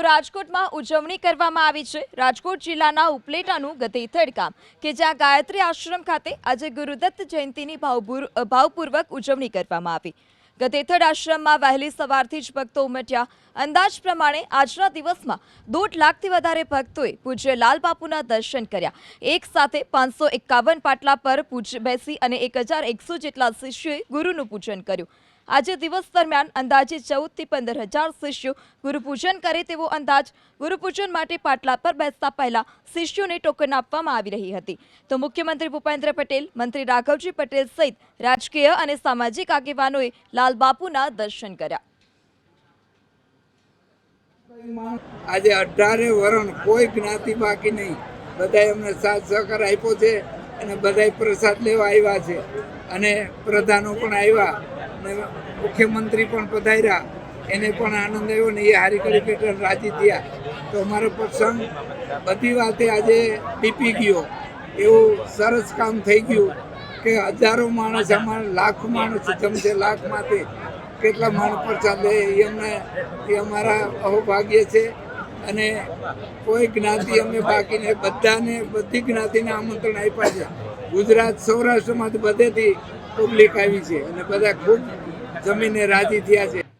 તો રાજકોટમાં ઉજવણી કરવામાં આવી છે. રાજકોટ જિલ્લાના ઉપલેટાનું ગતેથડ ગામ કે જ્યાં ગાયત્રી આશ્રમ ખાતે આજે ગુરુદત્ત જયંતિની ભાવપૂર્વક ઉજવણી કરવામાં આવી. ગતેથડ આશ્રમમાં વહેલી સવારથી જ ભક્તો ઉમટ્યા. અંદાજ પ્રમાણે આજના દિવસમાં દોઢ લાખથી વધારે ભક્તોએ પૂજ્ય લાલ બાપુના દર્શન કર્યા. એક સાથે પાંચસો એકાવન પાટલા પર પૂજ બેસી અને એક હજાર એકસો જેટલા શિષ્યોએ ગુરુનું પૂજન કર્યું. આજે દિવસ દરમિયાન અંદાજે ચૌદથી પંદર હજાર શિષ્યો ગુરુપૂજન કરે તેવો અંદાજ ગુરુપૂજન માટે પાટલા પર બેસતા પહેલા શિષ્યોને ટોકન આપવામાં આવી રહી હતી. તો મુખ્યમંત્રી ભૂપેન્દ્ર પટેલ, મંત્રી રાઘવજી પટેલ સહિત રાજકીય અને સામાજિક આગેવાનોએ લાલબાપુના દર્શન કર્યા. આજે અઢારે વરણ કોઈ જ્ઞાતિ બાકી નહીં. બધાએ અમને સાથ સહકાર આપ્યો છે અને બધા પ્રસાદ લેવા આવ્યા છે. અને પ્રધાનો પણ આવ્યા. મુખ્યમંત્રી પણ પધાર્યા, એને પણ આનંદ આવ્યો ને એ હારી કરી પેટર્ન રાજી થયા. તો અમારો પ્રસંગ બધી વાતે આજે ટીપી ગયો. એવું સરસ કામ થઈ ગયું કે હજારો માણસ અમારા લાખ માણસ જમશે, લાખમાંથી કેટલા માણસ પર ચાલે એ અમને, એ અમારા અહોભાગ્ય છે. અને કોઈ જ્ઞાતિ અમે બાકીને બધાને બધી જ્ઞાતિને આમંત્રણ આપ્યા છે. ગુજરાત સૌરાષ્ટ્રમાંથી બધેથી પબ્લિક આવી છે અને બધા ખૂબ જમીને રાજી થયા છે.